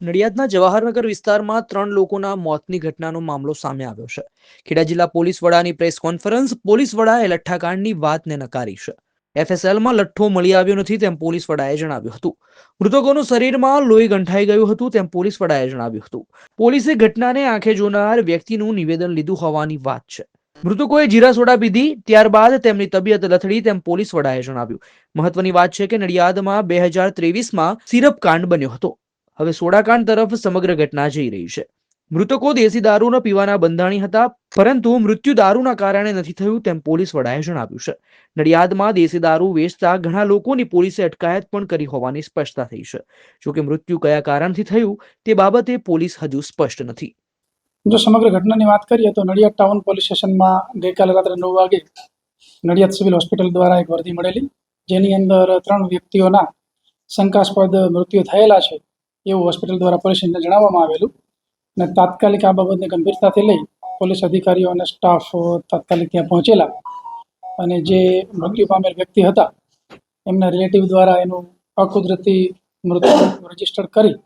નડિયાદના જવાહરનગર વિસ્તારમાં ત્રણ લોકોના મોતની ઘટનાનો મામલો સામે આવ્યો છે. ખેડા જિલ્લા પોલીસ વડાની પ્રેસ કોન્ફરન્સ પોલીસ વડાએ લઠ્ઠાકાંડની વાતને નકારી છે. એફએસએલમાં લઠ્ઠો મળી આવ્યો નથી તેમ પોલીસ વડાએ જણાવ્યું હતું. મૃતકોનું શરીરમાં લોહી ગંઠાઈ ગયું હતું તેમ પોલીસ વડાએ જણાવ્યું હતું. પોલીસે ઘટનાને આંખે જોનાર વ્યક્તિનું નિવેદન લીધું હોવાની વાત છે. મૃતકોએ જીરા સોડા પીધી, ત્યારબાદ તેમની તબિયત લથડી તેમ પોલીસ વડાએ જણાવ્યું. મહત્વની વાત છે કે નડિયાદમાં બે હજાર ત્રેવીસમાં સિરપ કાંડ બન્યો હતો. હવે સોડાકાંડ તરફ સમગ્ર ઘટના જઈ રહી છે. મૃતકો દેશી દારૂના પીવાના બંધાણી હતા, પરંતુ મૃત્યુ દારૂના કારણે નથી થયું તેમ પોલીસ વડાએ જણાવ્યું છે. નડિયાદમાં દેશી દારૂ વેચતા ઘણા લોકોની પોલીસે અટકાયત પણ કરી હોવાની સ્પષ્ટતા થઈ છે. જોકે મૃત્યુ કયા કારણથી થયું તે બાબતે પોલીસ હજુ સ્પષ્ટ નથી. જો સમગ્ર ઘટનાની વાત કરીએ તો નડિયાદ ટાઉન પોલીસ સ્ટેશનમાં ગઈકાલે રાત્રે નવ વાગે નડિયાદ સિવિલ હોસ્પિટલ દ્વારા એક વર્દી મળેલી, જેની અંદર ત્રણ વ્યક્તિઓના શંકાસ્પદ મૃત્યુ થયેલા છે. એવું હોસ્પિટલ દ્વારા પોલીસને જણાવવામાં આવેલું. અને તાત્કાલિક આ બાબતને ગંભીરતાથી લઈ પોલીસ અધિકારીઓ અને સ્ટાફ તાત્કાલિક ત્યાં પહોંચેલા. અને જે મૃત્યુ પામેલ વ્યક્તિ હતા, એમના રિલેટિવ દ્વારા એનું અકુદરતી મૃત્યુ રજિસ્ટર કરી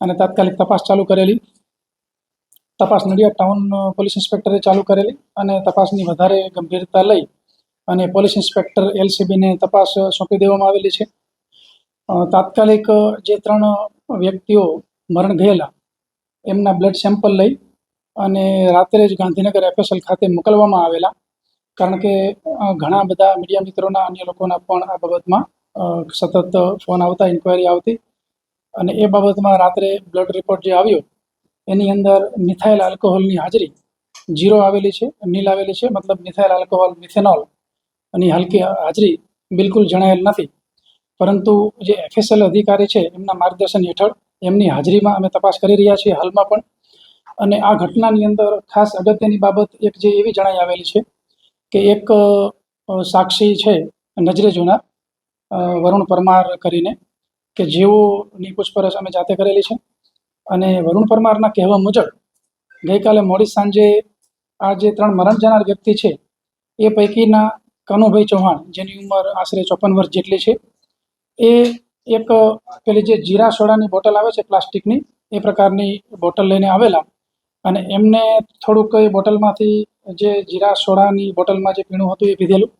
અને તાત્કાલિક તપાસ ચાલુ કરેલી. તપાસ નડિયાદ ટાઉન પોલીસ ઇન્સ્પેક્ટરે ચાલુ કરેલી અને તપાસની વધારે ગંભીરતા લઈ અને પોલીસ ઇન્સ્પેક્ટર એલસીબીને તપાસ સોંપી દેવામાં આવેલી છે. તાત્કાલિક જે ત્રણ વ્યક્તિઓ મરણ ગયેલા. એમના બ્લડ સેમ્પલ લઈ અને રાત્રે જ ગાંધીનગર એફએસએલ ખાતે મોકલવામાં આવેલા. કારણ કે ઘણા બધા મીડિયા મિત્રોના, અન્ય લોકોના પણ આ બાબતમાં સતત ફોન આવતા ઇન્ક્વાયરી આવતી. અને એ બાબતમાં રાત્રે બ્લડ રિપોર્ટ જે આવ્યો, એની અંદર મિથાઇલ આલ્કોહોલની હાજરી જીરો આવેલી છે નીલ આવેલી છે. મતલબ મિથાઇલ આલ્કોહોલ મિથેનોલ અને હલકી હાજરી બિલકુલ જણાયેલ નથી. પરંતુ જે એફએસએલ અધિકારી છે, એમના માર્ગદર્શન હેઠળ એમની હાજરીમાં અમે તપાસ કરી રહ્યા છીએ હાલમાં પણ. અને આ ઘટનાની અંદર ખાસ અગત્યની બાબત એક જે એવી જણાઈ આવેલી છે કે એક સાક્ષી છે નજરે જોનાર વરુણ પરમાર કરીને, કે જેઓની પૂછપરછ અમે જાતે કરેલી છે. અને વરુણ પરમારના કહેવા મુજબ ગઈકાલે મોડી સાંજે આ જે ત્રણ મરણ જનાર વ્યક્તિ છે, એ પૈકીના કનુભાઈ ચૌહાણ, જેની ઉંમર આશરે ચોપન વર્ષ જેટલી છે એ એક, પેલી જે જીરા સોડાની બોટલ આવે છે પ્લાસ્ટિકની, એ પ્રકારની બોટલ લઈને આવેલા. અને એમને થોડુંક એ બોટલમાંથી જે જીરા સોડાની બોટલમાં જે પીણું હતું એ પીધેલું.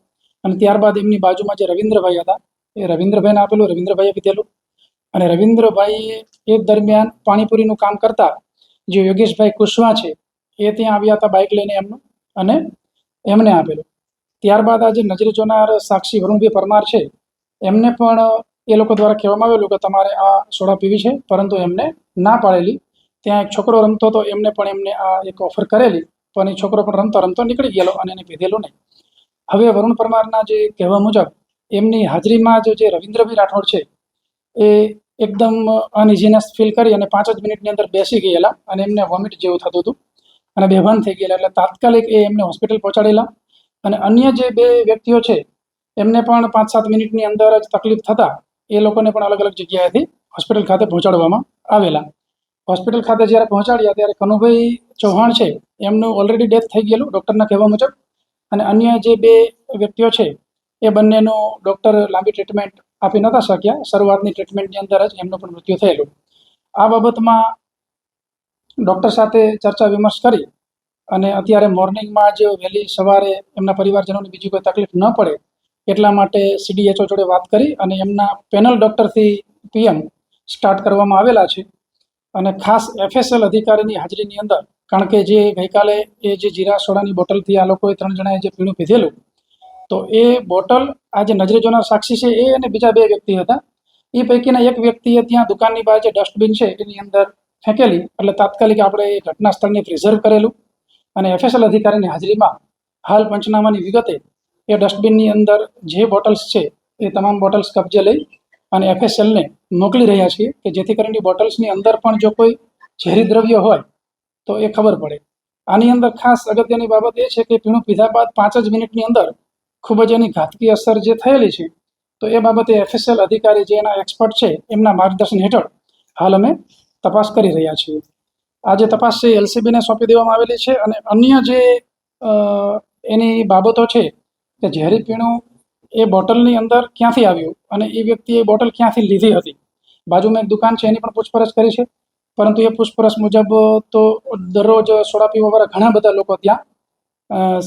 અને ત્યારબાદ એમની બાજુમાં જે રવિન્દ્રભાઈ હતા, એ રવિન્દ્રભાઈને આપેલું, રવિન્દ્રભાઈએ પીધેલું. અને રવિન્દ્રભાઈએ એ દરમિયાન પાણીપુરીનું કામ કરતા જે યોગેશભાઈ કુશવા છે, એ ત્યાં આવ્યા હતા બાઇક લઈને એમનું અને એમને આપેલું. ત્યારબાદ આજે નજરે જોનાર સાક્ષી વરુણભાઈ પરમાર છે એમને પણ એ લોકો દ્વારા કહેવામાં આવેલું કે તમારે આ સોડા પીવી છે, પરંતુ એમને ના પાડેલી. ત્યાં એક છોકરો રમતો હતો, એમને પણ એમને આ એક ઓફર કરેલી, પણ એ છોકરો પણ રમતો રમતો નીકળી ગયેલો અને એને પીધેલો નહીં. હવે વરુણ પરમારના જે કહેવા મુજબ, એમની હાજરીમાં જ રવિન્દ્રભાઈ રાઠોડ છે, એ એકદમ અનઇઝીનેસ ફીલ કરી અને પાંચ જ મિનિટની અંદર બેસી ગયેલા અને એમને વોમિટ જેવું થતું હતું. અને બેભાન થઈ ગયેલા. એટલે તાત્કાલિક એ એમને હોસ્પિટલ પહોંચાડેલા. અને અન્ય જે બે વ્યક્તિઓ છે એમને પણ પાંચ સાત મિનિટની અંદર જ તકલીફ થતાં એ લોકોને પણ અલગ અલગ જગ્યાએથી હોસ્પિટલ ખાતે પહોંચાડવામાં આવેલા. હોસ્પિટલ ખાતે જ્યારે પહોંચાડ્યા ત્યારે કનુભાઈ ચૌહાણ છે, એમનું ઓલરેડી ડેથ થઈ ગયેલું ડૉક્ટરના કહેવા મુજબ. અને અન્ય જે બે વ્યક્તિઓ છે, એ બંનેનું ડૉક્ટર લાંબી ટ્રીટમેન્ટ આપી નહોતા શક્યા. શરૂઆતની ટ્રીટમેન્ટની અંદર જ એમનું પણ મૃત્યુ થયેલું. આ બાબતમાં ડૉક્ટર સાથે ચર્ચા વિમર્શ કરી અને અત્યારે મોર્નિંગમાં જ વહેલી સવારે એમના પરિવારજનોને બીજી કોઈ તકલીફ ન પડે એટલા માટે સીડીએચઓ જોડે વાત કરી અને એમના પેનલ ડૉક્ટરથી પીએમ સ્ટાર્ટ કરવામાં આવેલા છે. અને ખાસ એફએસએલ અધિકારીની હાજરીની અંદર, કારણ કે જે ગઈકાલે એ જે જીરા સોડાની બોટલથી આ લોકોએ ત્રણ જણાએ જે પીણું પીધેલું, તો એ બોટલ આ જે નજરે જોનાર સાક્ષી છે એ અને બીજા બે વ્યક્તિ હતા. એ પૈકીના એક વ્યક્તિએ ત્યાં દુકાનની બહાર જે ડસ્ટબિન છે એની અંદર ફેંકેલી, એટલે તાત્કાલિક આપણે એ ઘટના સ્થળને પ્રિઝર્વ કરેલું. અને એફએસએલ અધિકારીની હાજરીમાં હાલ પંચનામાની વિગતે એ ડસ્ટબિનની અંદર જે બોટલ્સ છે, એ તમામ બોટલ્સ કબજે લઈ અને એફએસએલને મોકલી રહ્યા છીએ કે જેથી કરીને બોટલ્સની અંદર પણ જો કોઈ ઝેરી દ્રવ્ય હોય, તો એ ખબર પડે. આની અંદર ખાસ અગત્યની બાબત એ છે કે પીણું પીધા બાદ પાંચ જ મિનિટની અંદર ખૂબ જ એની ઘાતકી અસર જે થયેલી છે, તો એ બાબતે એફએસએલ અધિકારી જે એના એક્સપર્ટ છે, એમના માર્ગદર્શન હેઠળ હાલ અમે તપાસ કરી રહ્યા છીએ. આ જે તપાસ છે એલસીબીને સોંપી દેવામાં આવેલી છે અને અન્ય જે એની બાબતો છે કે ઝેરી પીણું એ બોટલની અંદર ક્યાંથી આવ્યું? અને એ વ્યક્તિએ એ બોટલ ક્યાંથી લીધી હતી? બાજુમાં એક દુકાન છે, એની પણ પૂછપરછ કરી છે. પરંતુ એ પૂછપરછ મુજબ તો દરરોજ સોડા પીવાવાળા ઘણા બધા લોકો ત્યાં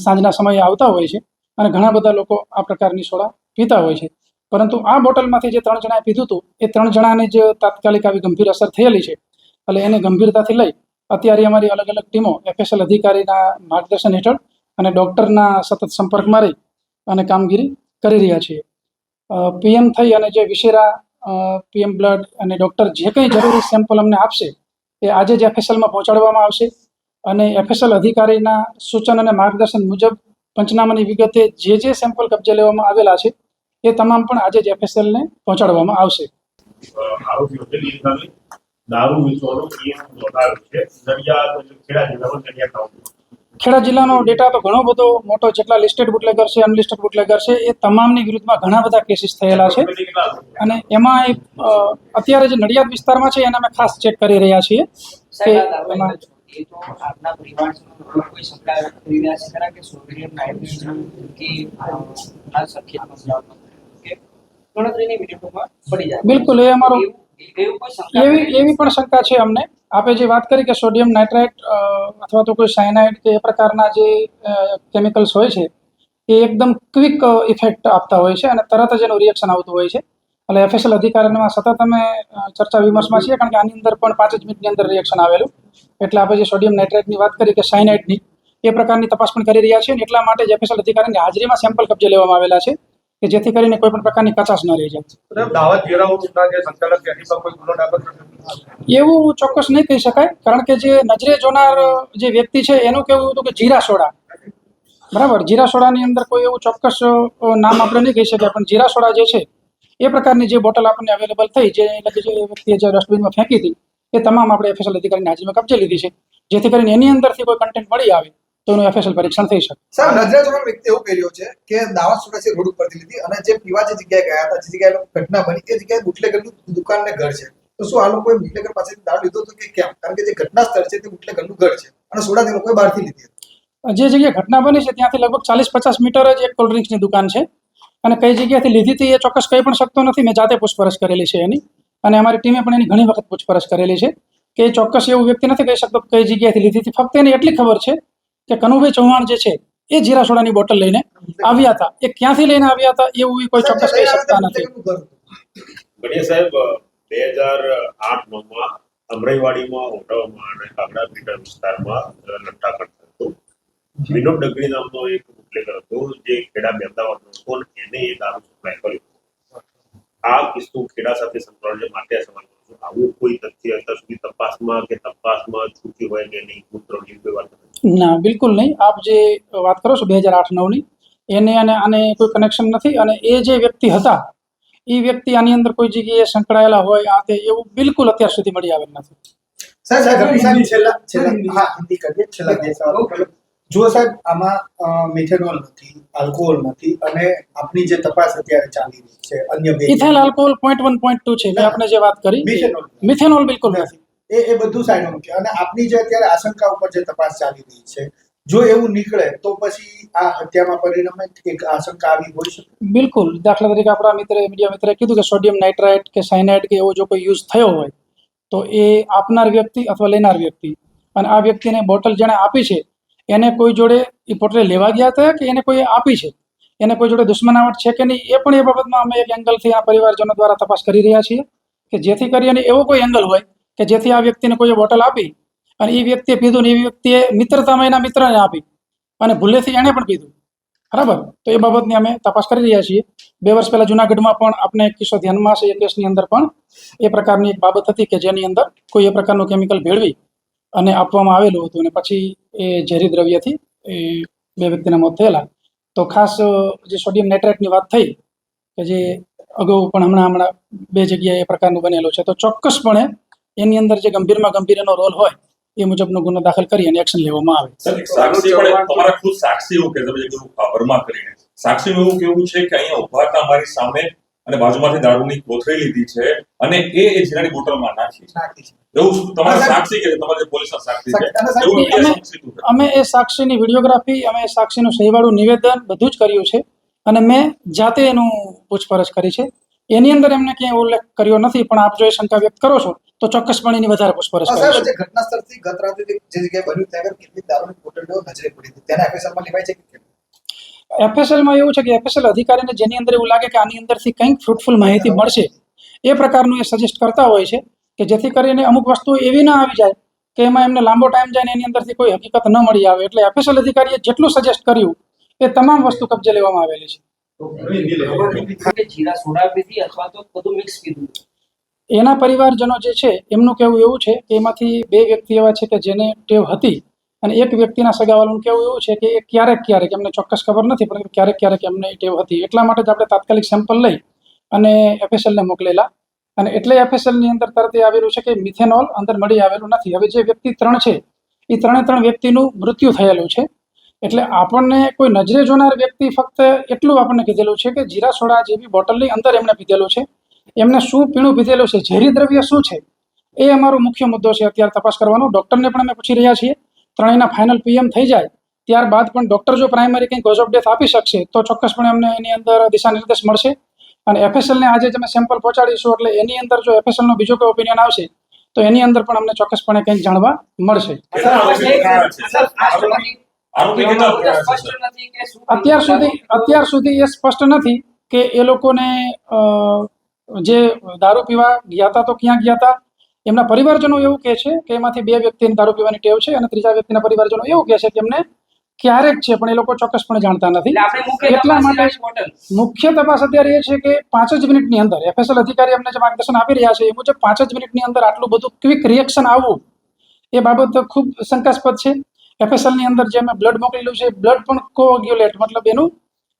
સાંજના સમયે આવતા હોય છે અને ઘણા બધા લોકો આ પ્રકારની સોડા પીતા હોય છે. પરંતુ આ બોટલમાંથી જે ત્રણ જણાએ પીધું હતું, એ ત્રણ જણાને જ તાત્કાલિક આવી ગંભીર અસર થયેલી છે. એટલે એને ગંભીરતાથી લઈ અત્યારે અમારી અલગ અલગ ટીમો એફએસએલ અધિકારીના માર્ગદર્શન હેઠળ અને ડૉક્ટરના સતત સંપર્કમાં રહી અને કામગીરી કરી રહ્યા છીએ. પીએમ થઈ અને જે વિશેરા પીએમ બ્લડ અને ડૉક્ટર જે કંઈ જરૂરી સેમ્પલ અમને આપશે, એ આજે જ એફએસએલમાં પહોંચાડવામાં આવશે. અને એફએસએલ અધિકારીના સૂચન અને માર્ગદર્શન મુજબ પંચનામાની વિગતે જે જે સેમ્પલ કબજે લેવામાં આવેલા છે, એ તમામ પણ આજે જ એફએસએલને પહોંચાડવામાં આવશે. દારૂ વેચવાનો નિયમ છે. ખેડા જિલ્લામાં નડિયાદ ખેડા જિલ્લાનો ડેટા તો ઘણો બધો મોટો જેટલા લિસ્ટેડ બુટલેગર છે અનલિસ્ટેડ બુટલેગર છે એ તમામની વિરુદ્ધમાં ઘણા બધા કેસીસ થયેલા છે. અને એમાં એક, અત્યારે જે નડિયાદ વિસ્તારમાં છે એને અમે ખાસ ચેક કરી રહ્યા છીએ કે એમાં બિલકુલ, એ અમારો- એવી એવી પણ શંકા છે અમને. આપે જે વાત કરી કે સોડિયમ નાઇટ્રાઇટ અથવા તો કોઈ સાયનાઇડ કે એ પ્રકારના જે કેમિકલ્સ હોય છે, એ એકદમ ક્વિક ઇફેક્ટ આપતા હોય છે અને તરત જ એનું રિએક્શન આવતું હોય છે. એટલે એફએસએલ અધિકારીમાં સતત અમે ચર્ચા વિમર્શમાં છીએ કારણ કે આની અંદર પણ પાંચ જ મિનિટની અંદર રિએક્શન આવેલું. એટલે આપણે જે સોડિયમ નાઇટ્રેટની વાત કરી કે સાયનાઇડની એ પ્રકારની તપાસ પણ કરી રહ્યા છીએ એટલા માટે જ એફએસએલ અધિકારીની હાજરીમાં સેમ્પલ કબજે લેવામાં આવેલા છે. કે જેથી કરીને કોઈ પણ પ્રકારની કચાશ ન રહી જાય. એવું ચોક્કસ નહીં કહી શકાય કારણ કે જે નજરે જોનાર જે વ્યક્તિ છે એનું કેવું હતું કે જીરા સોડા. બરાબર? જીરા સોડાની અંદર કોઈ એવું ચોક્કસ નામ આપણે નહીં કહી શકીએ પણ જીરા સોડા જે છે એ પ્રકારની જે બોટલ આપણને અવેલેબલ થઈ જે એટલે કે જે વ્યક્તિએ જે ડસ્ટબિનમાં ફેંકી હતી એ તમામ આપણે એફએસએલ અધિકારીની હાજરીમાં કબજે લીધી છે. જેથી કરીને એની અંદરથી કોઈ કન્ટેન્ટ મળી આવે. તો એનું એફએસએલ પરીક્ષણ થઈ શકે. સાહેબ નજરે જોનાર વ્યક્તિ એવું કર્યો છે કે દાવા છે રોડ ઉપરથી લીધી અને જે પીવા જે જગ્યાએ ગયા હતા જે જગ્યાએ ઘટના બની એ જગ્યાએ બુટલેગરનું દુકાન ને ઘર છે. તો શું આ લોકોએ બુટલેગર પાસેથી દારૂ લીધો હતો કે કેમ? કારણ કે જે ઘટના સ્થળ છે તે બુટલેગરનું ઘર છે અને સોડા તે લોકોએ બહારથી લીધી જે જગ્યાએ ઘટના બની છે ત્યાંથી લગભગ ચાલીસ પચાસ મીટર જ એક કોલ્ડ ડ્રિંક્સની દુકાન છે. અને કઈ જગ્યાએથી લીધી હતી એ ચોક્કસ કહી પણ શકતો નથી. મેં જાતે પૂછપરછ કરેલી છે એની. અને અમારી ટીમે પણ એની ઘણી વખત પૂછપરછ કરેલી છે કે ચોક્કસ એવું વ્યક્તિ નથી કહી શકતો કઈ જગ્યાએથી લીધી હતી. ફક્ત એને એટલી ખબર છે કે કનુભાઈ ચૌહાણ જે છે એ જીરા સોડાની બોટલ લઈને આવ્યા હતા. એ ક્યાંથી લઈને આવ્યા હતા એવું કોઈ ચોક્કસ કહી શકતા નથી. ગણેશ સાહેબ બે હજાર આઠ નવમાં અમરાઈવાડીમાં ઓટાવામાં અને કાગડા પીટર વિસ્તારમાં લટ્ટાકટ થયું હતું. વિનોદ ડગરી નામનો એક બુટલેગર હતો જે ખેડા બેમદાવાદનો હતો અને એને એ દારૂ સપ્લાય કર્યો. આ કિસ્સો ખેડા સાથે સંકળાયેલ છે માટે સવાલ કરું છું આવું કોઈ તથ્ય અત્યાર સુધી તપાસમાં કે તપાસમાં છૂટ્યું હોય કે નહીં પુત્ર કોઈ વાત નથી ના બિલકુલ નહીં. આપ જે વાત કરો છો બે હજાર આઠ નવની એને અને આને કોઈ કનેક્શન નથી અને એ જે વ્યક્તિ હતા એ વ્યક્તિ આની અંદર કોઈ જગ્યાએ સંકળાયેલા હોય આ તે એવું બિલકુલ અત્યાર સુધી મળી આવેલ નથી. જુઓ સાહેબ આમાં મિથેનોલ નથી આલ્કોહોલ નથી અને આપની જે તપાસ અત્યારે ચાલી રહી છે અન્ય બે ethyl alcohol point one point two છે મેં આપણે જે વાત કરી મિથેનોલ. મિથેનોલ બિલકુલ નથી. એ એ બધું સાઈડ મૂકે અને આપની જે અત્યારે આશંકા ઉપર જે તપાસ ચાલી રહી છે, જો એવું નીકળે, તો પછી આ હત્યામાં પરિણમે એક આશંકા આવી હોય શકે? બિલકુલ. દાખલા તરીકે આપણા મિત્ર, મીડિયા મિત્રે કીધું કે સોડિયમ નાઇટ્રાઇટ કે સાયનાઇડ કે એવો જો કોઈ યુઝ થયો હોય, તો એ આપનાર વ્યક્તિ અથવા લેનાર વ્યક્તિ. અને આ વ્યક્તિને બોટલ જેણે આપી છે, એને કોઈ જોડે એ પોટલે લેવા ગયા હતા કે એને કોઈ આપી છે? એને કોઈ જોડે દુશ્મનાવટ છે કે નહીં? એ પણ એ બાબતમાં અમે એક એંગલથી આ પરિવારજનો દ્વારા તપાસ કરી રહ્યા છીએ કે જેથી કરીને એવો કોઈ એંગલ હોય કે જેથી આ વ્યક્તિને કોઈ બોટલ આપી અને એ વ્યક્તિએ પીધું ને એ વ્યક્તિએ મિત્રતામાં એના મિત્રને આપી અને ભૂલેથી એણે પણ પીધું. બરાબર? તો એ બાબતની અમે તપાસ કરી રહ્યા છીએ. બે વર્ષ પહેલાં જુનાગઢમાં પણ આપણે એક કિસ્સો ધ્યાનમાં છે એ કેસની અંદર પણ એ પ્રકારની એક બાબત હતી કે જેની અંદર કોઈ એ પ્રકારનું કેમિકલ ભેળવી અને આપવામાં આવેલું હતું અને પછી એ ઝેરી દ્રવ્યથી એ બે વ્યક્તિના મોત થયેલા. તો ખાસ જે સોડિયમ નાઇટ્રેટની વાત થઈ, કે જે અગાઉ પણ હમણાં હમણાં બે જગ્યાએ એ પ્રકારનું બનેલું છે, તો ચોક્કસપણે એની અંદર જે ગંભીરમાં ગંભીર એનો રોલ હોય એ મુજબનો ગુનો દાખલ કરી અને એક્શન લેવામાં આવે. એક સાક્ષી પણ તમારા ખુદ સાક્ષી એવું કે જે કીધું કરીને. સાક્ષીનું એવું કેવું છે કે અહીંયા ઊભા હતા મારી સામે અને બાજુમાંથી દારૂની કોથળી લીધી છે અને એ એ જીરાની બોટલમાં નાખી એવું તમારા સાક્ષી કે તમારે પોલીસના સાક્ષી એવું છે. અમે એ સાક્ષીની વિડીયોગ્રાફી અમે સાક્ષીનું સહીવાળું નિવેદન બધું જ કર્યું છે અને મેં જાતે એનું પૂછપરછ કરી છે. એની અંદર એમને ક્યાંય ઉલ્લેખ કર્યો નથી પણ આપ જો એ શંકા વ્યક્ત કરો છો તો ચોક્કસપણે એની વધારે પૂછપરછ જે ઘટના સ્થળથી ગત રાત્રે જે જગ્યાએ બન્યું ત્યાં કેટલીક દારૂની બોટલો નજરે પડી હતી? તેના એફએસએલમાં લેવાય છે કે? એફએસએલમાં એવું છે કે એફએસએલ અધિકારીને જેની અંદર એવું લાગે કે આની અંદરથી કંઈક ફ્રૂટફુલ માહિતી મળશે એ પ્રકારનું એ સજેસ્ટ કરતા હોય છે કે જેથી કરીને અમુક વસ્તુ એવી ના આવી જાય કે એમાં એમને લાંબો ટાઈમ જાય ને એની અંદરથી કોઈ હકીકત ન મળી આવે. એટલે એફએસએલ અધિકારીએ જેટલું સજેસ્ટ કર્યું એ તમામ વસ્તુ કબજે લેવામાં આવેલી છે. એના પરિવારજનો જે છે, એમનું કહેવું એવું છે કે એમાંથી બે વ્યક્તિ એવા છે કે જેને ટેવ હતી અને એક વ્યક્તિના સગાવાળાનું કહેવું એવું છે કે એ ક્યારેક ક્યારેક, એમને ચોક્કસ ખબર નથી પરંતુ ક્યારેક ક્યારેક એમને ટેવ હતી. એટલા માટે જ આપણે તાત્કાલિક સેમ્પલ લઈ અને એફએસએલને મોકલેલા. અને એટલે એફએસએલની અંદર તરત એ આવેલું છે કે મિથેનોલ અંદર મળી આવેલું નથી. હવે જે વ્યક્તિ ત્રણ છે, એ ત્રણે ત્રણ વ્યક્તિનું મૃત્યુ થયેલું છે. એટલે આપણને કોઈ નજરે જોનાર વ્યક્તિ ફક્ત એટલું આપણને કીધેલું છે કે જીરા સોડા જેવી બોટલની અંદર એમણે પીધેલું છે. એમને શું પીણું પીધેલું છે, ઝેરી દ્રવ્ય શું છે, એ અમારો મુખ્ય મુદ્દો છે. અત્યારે તપાસ કરવાનો. ડૉક્ટરને પણ અમે પૂછી રહ્યા છીએ. ત્રણેયના ફાઇનલ પીએમ થઈ જાય, ત્યારબાદ પણ ડૉક્ટર જો પ્રાઇમરી કંઈ કોઝ ઓફ ડેથ આપી શકશે, તો ચોક્કસપણે અમને એની અંદર દિશા નિર્દેશ મળશે. અને એફએસએલને આજે તમે સેમ્પલ પહોંચાડીશું, એટલે એની અંદર જો એફએસએલનો બીજો કોઈ ઓપિનિયન આવશે, તો એની અંદર પણ અમને ચોક્કસપણે કંઈક જાણવા મળશે. અત્યાર સુધી અત્યાર સુધી એ સ્પષ્ટ નથી કે એ લોકોને અ, જે દારૂ પીવા ગયા હતા તો ક્યાં ગયા હતા? એમના પરિવારજનો એવું કહે છે કે એમાંથી બે વ્યક્તિને દારૂ પીવાની ટેવ છે અને ત્રીજા વ્યક્તિના પરિવારજનો એવું કહે છે કે એમને ક્યારેક છે પણ એ લોકો ચોક્કસપણે જાણતા નથી. એટલે માટે મુખ્ય તપાસ અત્યારે એ છે કે પાંચ જ મિનિટની અંદર એફએસએલ અધિકારી અમને જે માર્ગદર્શન આપી રહ્યા છે એ મુજબ પાંચ જ મિનિટની અંદર આટલું બધું ક્વિક રિએક્શન આવવું એ બાબત ખૂબ શંકાસ્પદ છે. FSL ની અંદર જે મેં બ્લડ મોકલેલું છે બ્લડ પણ કોગ્યુલેટ મતલબ એનું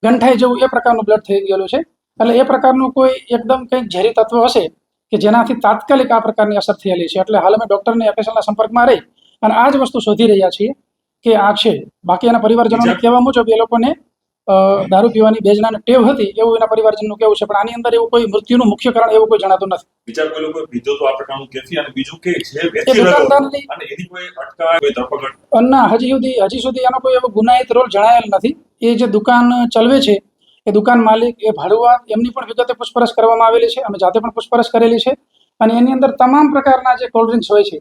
ગંઠાઈ જવું એ પ્રકારનું બ્લડ થઈ ગયેલું છે. એટલે એ પ્રકારનું કોઈ એકદમ કંઈક ઝેરી તત્વ હશે કે જેનાથી તાત્કાલિક આ પ્રકારની અસર થયેલી છે. એટલે હાલ અમે ડોક્ટરને એફએસએલના સંપર્કમાં રહી અને આ જ વસ્તુ શોધી રહ્યા છીએ કે આ છે. બાકી એના પરિવારજનોને કહેવા મુજબ એ લોકોને દારૂ પીવાની બેજનાની ટેવ હતી એવું એના પરિવારજનનું કેવું છે પણ આની અંદર એવું કોઈ મૃત્યુનું મુખ્ય કારણ એવું કોઈ જણાતું નથી. બીજા કોઈ લોકો બીજો તો આ પ્રકારનું કેફી અને બીજું કે છે દુકાનદારની અને એની કોઈ અટકાય કોઈ ધરપકડ? ના હજી સુધી હજી સુધી એનો કોઈ એવો ગુનાહિત રોલ જણાયેલ નથી. એ જે દુકાન ચલવે છે એ દુકાન માલિક એ ભાડુઆત એમની પણ વિગતે પૂછપરછ કરવામાં આવેલી છે અમે જાતે પણ પૂછપરછ કરેલી છે. અને એની અંદર તમામ પ્રકારના જે કોલ્ડ ડ્રિંક્સ હોય છે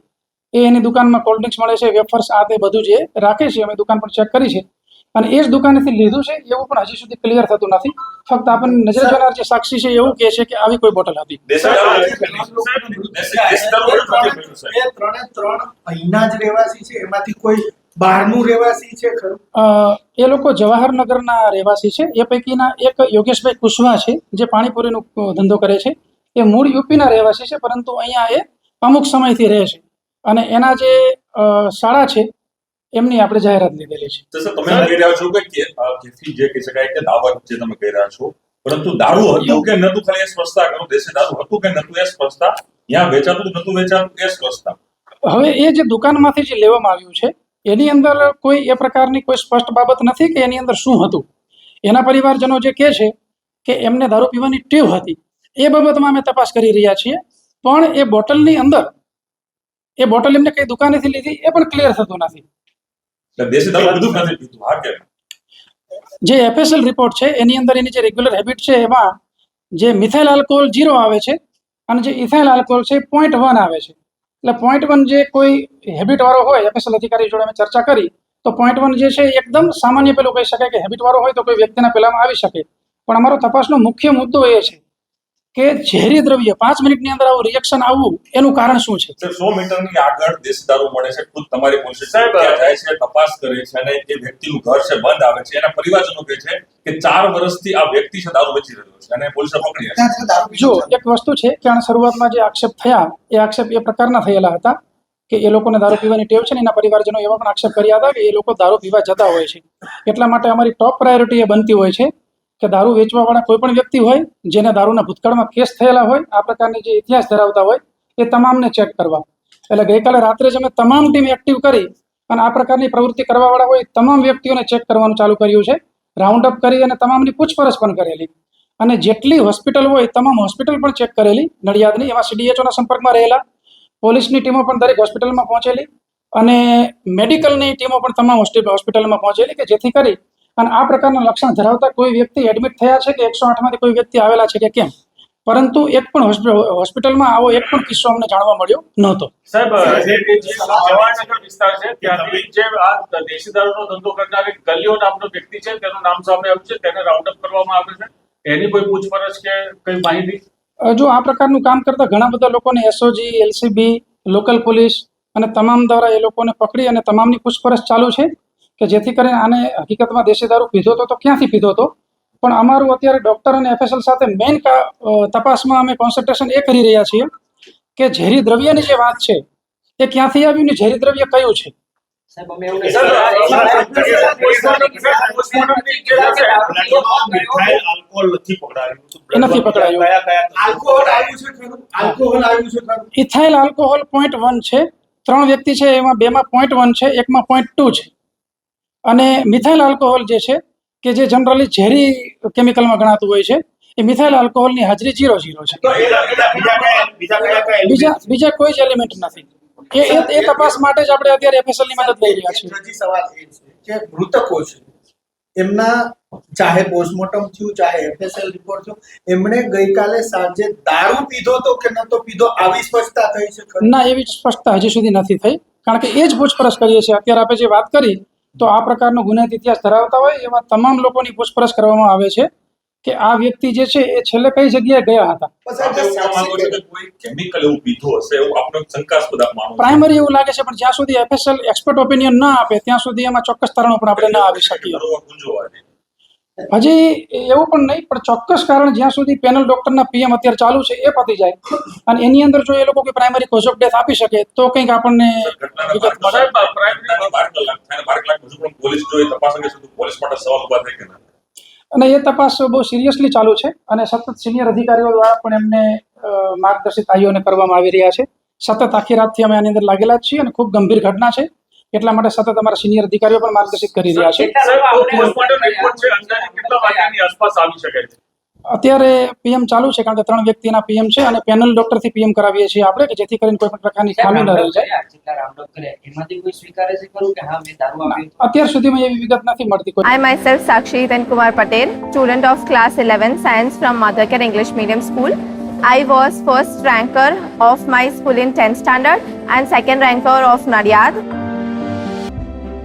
એ એની દુકાનમાં કોલ્ડ ડ્રિંક્સ મળે છે વેફર્સ આ તે બધું જે રાખે છે અમે દુકાન પણ ચેક કરી છે. અને એ જ દુકાનેથી લીધું છે એવું પણ હજી સુધી ક્લિયર થતું નથી. ફક્ત આપણને નજરે જોનાર જે સાક્ષી છે એવું કહે છે કે આવી કોઈ બોટલ હતી. ત્રણે ત્રણ અહીંના જ રહેવાસી છે એમાંથી કોઈ બહારનું રહેવાસી છે ખરું? અ, એ લોકો જવાહરનગરના રહેવાસી છે. એ પૈકીના એક યોગેશભાઈ કુશવા છે જે પાણીપુરીનો ધંધો કરે છે. એ મૂળ યુપીના રહેવાસી છે પરંતુ અહીંયા એ અમુક સમયથી રહે છે. અને એના જે અ, શાળા છે એમની આપણે જાહેરાત લીધેલી છે. તો સર તમે કહી રહ્યા છો કે કેફી જે કહી શકાય કે દાવત જે તમે કહી રહ્યા છો પરંતુ દારૂ હતું કે નતું ખાલી એ સ્વચ્છતા કરો દેશે દારૂ હતું કે નતું એ સ્વચ્છતા? ત્યાં વેચાતું નતું વેચાતું એ સ્વચ્છતા. હવે એ જે દુકાનમાંથી જે લેવામાં આવ્યું છે એની અંદર કોઈ એ પ્રકારની કોઈ સ્પષ્ટ બાબત નથી કે એની અંદર શું હતું? એના પરિવારજનો જે કહે છે કે એમને દારૂ પીવાની ટેવ હતી. એ બાબતમાં અમે તપાસ કરી રહ્યા છીએ. પણ એ બોટલની અંદર એ બોટલ એમને કઈ દુકાનેથી લીધી એ પણ ક્લિયર થતું નથી. એટલે દેશી દારૂ બધું નથી પીતું હા કે જે એફએસએલ રિપોર્ટ છે એની અંદર એની જે રેગ્યુલર હેબિટ છે એમાં જે મિથાઇલ આલ્કોહોલ ઝીરો આવે છે અને જે ઇથાઇલ આલ્કોહોલ છે પોઈન્ટ વન આવે છે. એટલે પોઈન્ટ વન જે કોઈ હેબિટ વાળો હોય એફએસએલ અધિકારી જોડે અમે ચર્ચા કરી તો પોઈન્ટ વન જે છે એ એકદમ સામાન્ય પેલું કહી શકાય કે હેબિટ વાળો હોય તો કોઈ વ્યક્તિના પેલામાં આવી શકે. પણ અમારો તપાસનો મુખ્ય મુદ્દો એ છે કે ઝેરી દ્રવ્ય પાંચ મિનિટની અંદર આવું રિએક્શન આવવું એનું કારણ શું છે? સો મીટરની આગળ દેશી દારૂ મળે છે ખુદ તમારી પોલીસ જાય છે તપાસ કરે છે અને એ વ્યક્તિનું ઘર છે બંધ આવે છે એના પરિવારજનો કહે છે કે ચાર વર્ષથી આ વ્યક્તિ છે દારૂ વેચી રહ્યો છે અને પોલીસે પકડી જો એક વસ્તુ છે કે આના શરૂઆતમાં જે આક્ષેપ થયા એ આક્ષેપ એ પ્રકારના થયેલા હતા કે એ લોકોને દારૂ પીવાની ટેવ છે ને એના પરિવારજનો એવા પણ આક્ષેપ કર્યા હતા કે એ લોકો દારૂ પીવા જતા હોય છે. એટલા માટે અમારી ટોપ પ્રાયોરિટી એ બનતી હોય છે કે દારૂ વેચવાવાળા કોઈ પણ વ્યક્તિ હોય, જેને દારૂના ભૂતકાળમાં કેસ થયેલા હોય, આ પ્રકારની જે ઇતિહાસ ધરાવતા હોય, એ તમામને ચેક કરવા. એટલે ગઈકાલે રાત્રે જ અમે તમામ ટીમ એક્ટિવ કરી અને આ પ્રકારની પ્રવૃત્તિ કરવાવાળા હોય, તમામ વ્યક્તિઓને ચેક કરવાનું ચાલુ કર્યું છે રાઉન્ડ અપ કરી અને તમામની પૂછપરછ પણ કરેલી. અને જેટલી હોસ્પિટલ હોય, તમામ હોસ્પિટલ પણ ચેક કરેલી, નડિયાદની, એમાં સીડીએચઓના સંપર્કમાં રહેલા, પોલીસની ટીમો પણ દરેક હોસ્પિટલમાં પહોંચેલી અને મેડિકલની ટીમો પણ તમામ હોસ્પિ- હોસ્પિટલમાં પહોંચેલી કે જેથી કરી અને આ પ્રકારના લક્ષણ ધરાવતા કોઈ વ્યક્તિ એડમિટ થયા છે કે એકસો આઠમાંથી કોઈ વ્યક્તિ આવેલા છે કે કેમ? પરંતુ એક પણ હોસ્પિટલમાં આવો એક પણ કિસ્સો અમને જાણવા મળ્યો નહોતો. સાહેબ જવાહરનગર વિસ્તાર છે ત્યાંથી જે આ દેશી દારૂનો ધંધો કરનાર એક ગલિયો નામનો વ્યક્તિ છે તેનું નામ સામે આવ્યું છે તેને રાઉન્ડ અપ કરવામાં આવે છે. એની કોઈ પૂછપરછ કે કઈ માહિતી? જો આ પ્રકારનું કામ કરતા ઘણા બધા લોકોને એસઓજી એલસીબી લોકલ પોલીસ અને તમામ દ્વારા એ લોકોને પકડી અને તમામની પૂછપરછ ચાલુ છે. કે જેથી કરીને આને હકીકતમાં દેશી દારૂ પીધો હતો તો ક્યાંથી પીધો હતો? પણ અમારું અત્યારે ડૉક્ટર અને એફએસએલ સાથે મેઇન તપાસમાં અમે કોન્સન્ટ્રેશન એ કરી રહ્યા છીએ કે ઝેરી દ્રવ્યની જે વાત છે એ ક્યાંથી આવ્યું ને ઝેરી દ્રવ્ય કયું છે? ઇથાઇલ આલ્કોહોલ પોઈન્ટ વન છે. ત્રણ વ્યક્તિ છે એમાં બેમાં પોઈન્ટ વન છે એકમાં પોઈન્ટ ટુ છે. અને મિથાઇલ આલ્કોહોલ જે છે કે જે જનરલી ઝેરી કેમિકલમાં ગણાતું હોય છે એ મિથાઇલ આલ્કોહોલની હાજરી જીરો જીરો છે. બીજા બીજા બીજા કયા બીજા કયા કયા બીજા બીજા કોઈ જ એલિમેન્ટ નથી. એ એ- એ તપાસ માટે જ આપણે અત્યારે એફએસએલની મદદ લઈ રહ્યા છીએ. સવાલ એ છે કે મૃતકો છે એમના ચાહે પોસ્ટમોર્ટમ થયું ચાહે એફએસએલ રિપોર્ટ થયો એમણે ગઈકાલે સાંજે દારૂ પીધો તો કે નતો પીધો આવી સ્પષ્ટતા થઈ છે ના એવી સ્પષ્ટતા હજી સુધી નથી થઈ. કારણ કે એ જ પૂછપરછ કરીએ છીએ. અત્યારે આપણે જે વાત કરી તો આ પ્રકારનો ગુનાહિત ઇતિહાસ ધરાવતા હોય એવા તમામ લોકોની પૂછપરછ કરવામાં આવે છે કે આ વ્યક્તિ જે છે એ છેલ્લે કઈ જગ્યાએ ગયા હતા બસ એવું કહેવા માંગો છો કે કોઈ કેમિકલ એવું પીધું હશે એવું આપણે શંકાસ્પદ આપ માનો છો? પ્રાઇમરી એવું લાગે છે પણ જ્યાં સુધી એફએસએલ એક્સપર્ટ ઓપિનિયન ના આપે ત્યાં સુધી એમાં ચોક્કસ તારણો પણ આપણે ના આવી શકીએ. હજી એવું પણ નહીં પણ ચોક્કસ કારણ જ્યાં સુધી પેનલ ડોક્ટરના પીએમ અત્યારે ચાલુ છે એ પતી જાય. અને એની અંદર જો એ લોકો કોઈ પ્રાઇમરી કોઝ ઓફ ડેથ આપી શકે તો કંઈક આપણને અને એ તપાસ બહુ સિરિયસલી ચાલુ છે અને સતત સિનિયર અધિકારીઓ દ્વારા પણ એમને માર્ગદર્શિત આઈઓને કરવામાં આવી રહ્યા છે. સતત આખી રાતથી અમે આની અંદર લાગેલા જ છીએ અને ખૂબ ગંભીર ઘટના છે. એટલા માટે સતત અમારા સિનિયર અધિકારીઓ પણ માર્ગદર્શિત કરી રહ્યા છે. સાહેબ પોસ્ટમોર્ટમ રિપોર્ટ છે. અંદાજે કેટલા વાગ્યાની આસપાસ આવી શકે છે? અત્યારે પીએમ ચાલુ છે કારણ કે ત્રણ વ્યક્તિના પીએમ છે અને પેનલ ડોક્ટરથી પીએમ કરાવીએ છીએ આપણે કે જેથી કરીને કોઈ પણ પ્રકારની ખામી ન રહી. જાય જેટલા રાઉન્ડ અપ કર્યા એમાંથી કોઈ સ્વીકારે છે ખરું કે હા મેં દારૂ આપ્યો હતો? અત્યાર સુધીમાં એવી વિગત નથી મળતી કોઈ. I myself Sakshi Kumar Patel student of class 11 from from Mothercare English medium school I was first ranker of my school in 10th standard and second ranker of Nadiad.